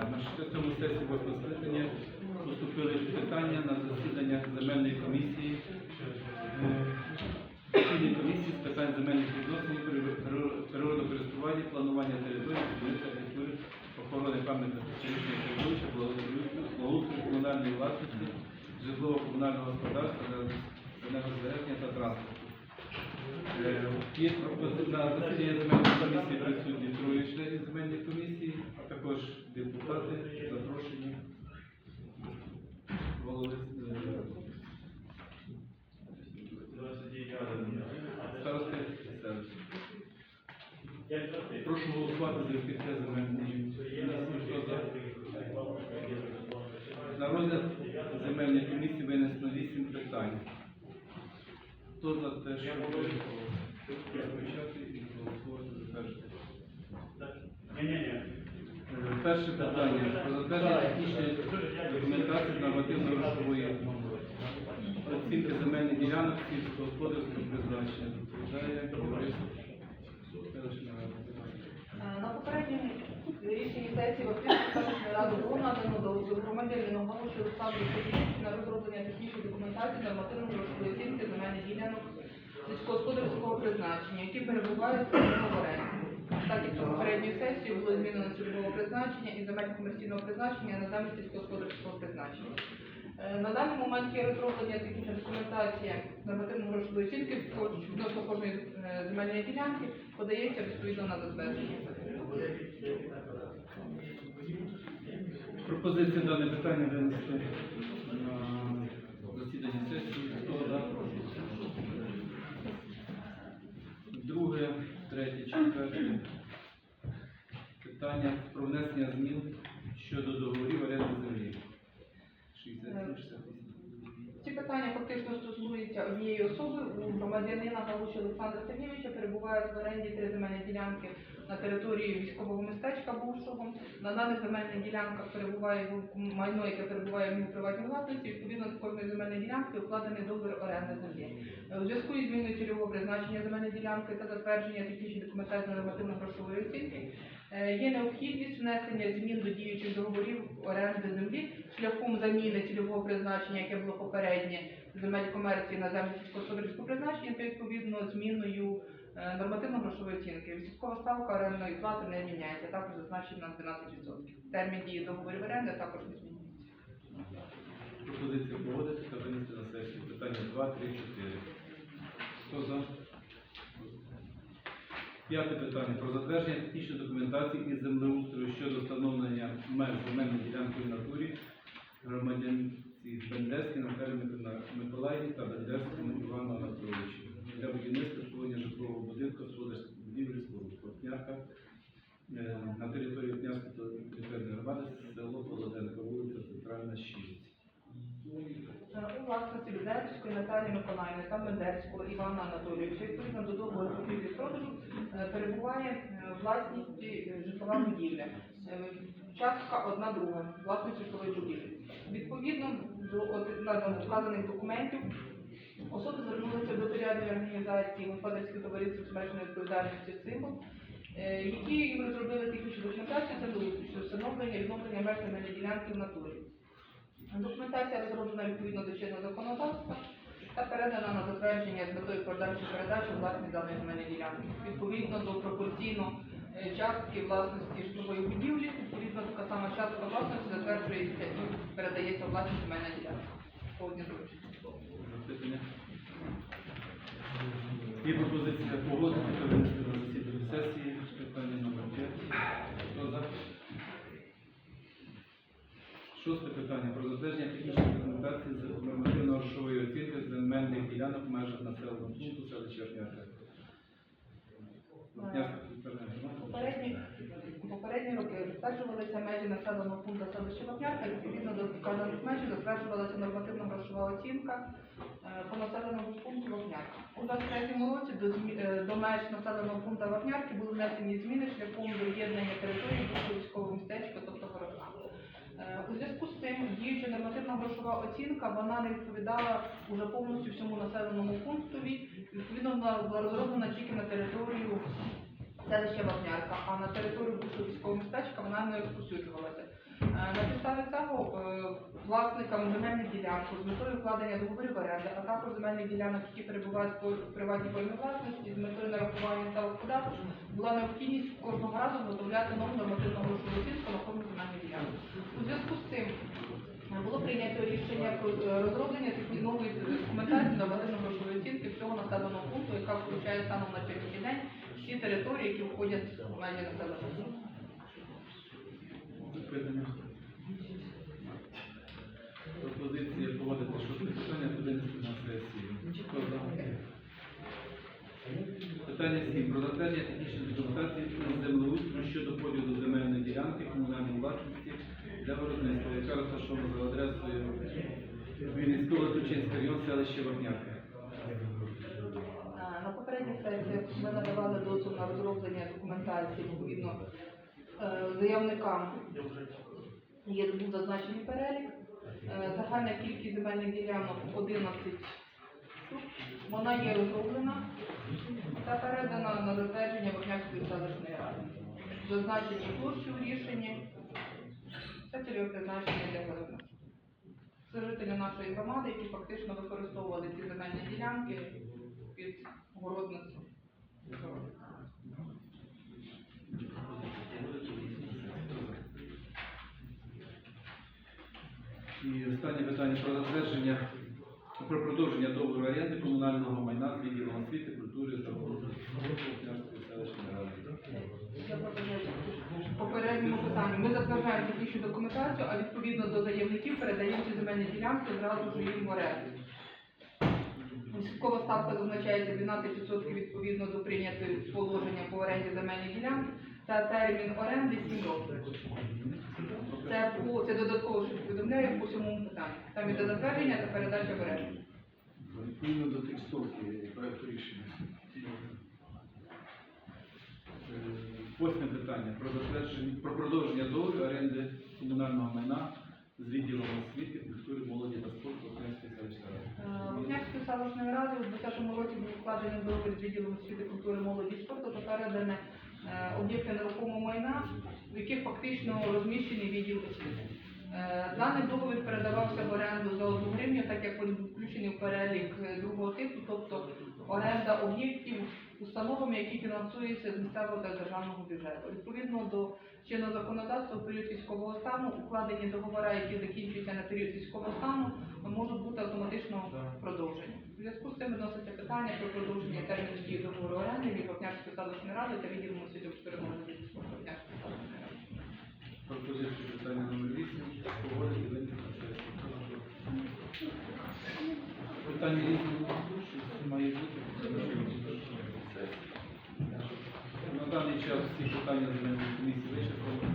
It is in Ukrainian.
На 67 сесії восьмого скликання поступили питання на засідання земельної комісії. Е, Засідання комісії з питань земельних відносин, приро- природокористування, планування території, будівництва архітектури, охорони пам'ятних благоустрою, благоустрою комунальної власності, житлово-комунального господарства, енергозбереження та транспорту. Є пропозиція на засіданні земельної комісії присутні троє членів земельної комісії, а також депутати запрошені. Голови е. Прошу голосувати за відкриття земельної. На розгляд земельної комісії винесено вісім питань. Хто за те, щоб розпочати і голосувати за перше? Е, Перше питання. Про затвердження технічної документації нормативно-грошової оцінки земельних ділянок сільськогосподарського призначення. Відповідає Борис селищна рада. Е, На попередньому рішенні сесії Вапівської селищної ради було надано до громадянину Галуші Олександру Сергійовичу на розроблення технічної документації нормативної грошової оцінки земельних ділянок сільськогосподарського призначення, які перебувають в оренді. Так як попередньої сесії було змінено цільового призначення і земель комерційного призначення на землі сільськогосподарського призначення. Е, На даний момент є розроблення технічна документація нормативно-грошової оцінки відносно кожної е, земельної ділянки подається відповідно на затвердження. Пропозиція дане питання винести на засідання сесії. Хто за? Прошу. Друге, третє, четверте. Питання про внесення змін щодо договорів оренди землі. 67, 68. Ці питання фактично стосуються однієї особи. У громадянина Галуші Олександра Сергійовича перебувають в оренді три земельні ділянки на території військового містечка бувшого. На даних земельних ділянках перебуває майно, яке перебуває в приватній власності. Відповідно до кожної земельної ділянки укладений договір оренди землі. Е, У зв'язку із зміною цільового призначення земельної ділянки та затвердження технічної документації нормативно-грошової оцінки є необхідність внесення змін до діючих договорів оренди землі шляхом заміни цільового призначення, яке було попереднє земель комерції на землі сільськогосподарського призначення, та відповідно зміною е, нормативно-грошової оцінки. Відсоткова ставка орендної плати не міняється, також зазначена на 12%. Термін дії договорів оренди також не змінюється. Пропозиція погодити та винести на сесію. Питання 2, 3, 4. Хто за? П'яте питання. Про затвердження технічної документації із землеустрою щодо встановлення меж земельної ділянки в натурі громадянці Бендерській на Микола- Миколаївні та Бендерському власності Людецької Наталії Миколаївни та Бендерського Івана Анатолійовича відповідно до договору купівлі продажу е, перебуває е, власність житлова будівля. Е, Частка одна друга власності житлової будівлі. Відповідно до вказаних документів особи звернулися до територіальної організації господарських товариств з відповідальністю «Символ», які їм розробили технічну документацію та до встановлення і відновлення меж ділянки в натурі. Документація розроблена відповідно до чинного законодавства та передана на затвердження з метою подальшої передачі власність даної земельної ділянки. Відповідно до пропорційно е, частки власності житлової будівлі, відповідно така сама частка власності затверджується і передається власність земельна ділянка. По одній. Запитання? Є пропозиція погодити на засідання сесії. Питання номер 5. Хто за? Шосте питання про затвердження з нормативно-грошової оцінки земельних ділянок в межах населеного пункту селища Черняка. Черняка. Попередні, попередні роки затверджувалися межі населеного пункту селища Вапнярка, відповідно до вказаних меж затверджувалася нормативна грошова оцінка е, по населеному пункту Вапнярка. У 23 році до, е, до меж населеного пункту Вапнярки були внесені зміни шляхом доєднання території до військового містечка, тобто Городка. Е, У зв'язку з цим діюча нормативна грошова оцінка вона не відповідала уже повністю всьому населеному пунктові. Відповідно, вона була розроблена тільки на територію селища Вапнярка, а на територію бувшого військового містечка вона не розповсюджувалася. На підставі цього е, власникам земельних ділянок з метою вкладення договорів оренди, а також земельних ділянок, які перебувають в приватній формі власності, з метою нарахування ставок податку, була необхідність кожного разу виготовляти нову нормативну грошову оцінку на форму земельних ділянок. У зв'язку з цим е, було прийнято рішення про е, розроблення нової документації нормативно грошової оцінки всього населеного пункту, яка включає станом на сьогоднішній день всі території, які входять в межі населеного пункту. Запитання. Пропозиція поводити шосте питання винести на сесію. Хто за? Питання 7. Про затвердження технічної документації з землеустрою щодо поділу земельної ділянки комунальної власності для виробництва, яка розташована за адресою Вінницького Тучинський район, селище Вапнярка. На попередніх сесіях ми надавали дозвіл на розроблення документації відповідно е, заявникам. Є був зазначений перелік. Е, Загальна кількість земельних ділянок 11 штук. Вона є розроблена та передана на затвердження Вогнянської селищної ради. Зазначені площі у рішенні та призначення для виробництва. Це жителі нашої громади, які фактично використовували ці земельні ділянки під городництво. І останнє питання про затвердження про продовження договору оренди комунального майна з відділом освіти, культури та попередньому питанню. Ми затверджуємо технічну документацію, а відповідно до заявників передаємо ці земельні ділянки зразу ж їм в оренду. Відсоткова ставка зазначається 12% відповідно до прийнятої положення по оренді земельних ділянок та термін оренди 7 років. По- це додатково що повідомляю по всьому питанню. Там іде затвердження та передача в оренду. Відповідно до текстовки проекту рішення. Е, Восьме питання про затвердження про продовження договору оренди комунального майна з відділом освіти, культури, молоді та спорту Вапнярської селищної ради. Вогнянської селищної ради у 2020 році був складений договір з відділом освіти, культури, молоді і спорту та передане е, об'єкти нерухомого майна, в яких фактично розміщений відділ освіти. Е, Даний договір передавався в оренду за одну гривню, так як він включений в перелік е, другого типу, тобто оренда об'єктів установами, які фінансуються з місцевого та державного бюджету. Відповідно до чинного законодавства в період військового стану укладені договори, які закінчуються на період військового стану, можуть бути автоматично продовжені. У зв'язку з цим виноситься питання про продовження терміну дії договору оренди від Вапнярської селищної ради та відділу освіти перемоги Вапнярської селищної ради. Пропозицію питання номер 8 погодити винести. Питання різні щось має бути даний час ці питання земельної комісії вичерпали.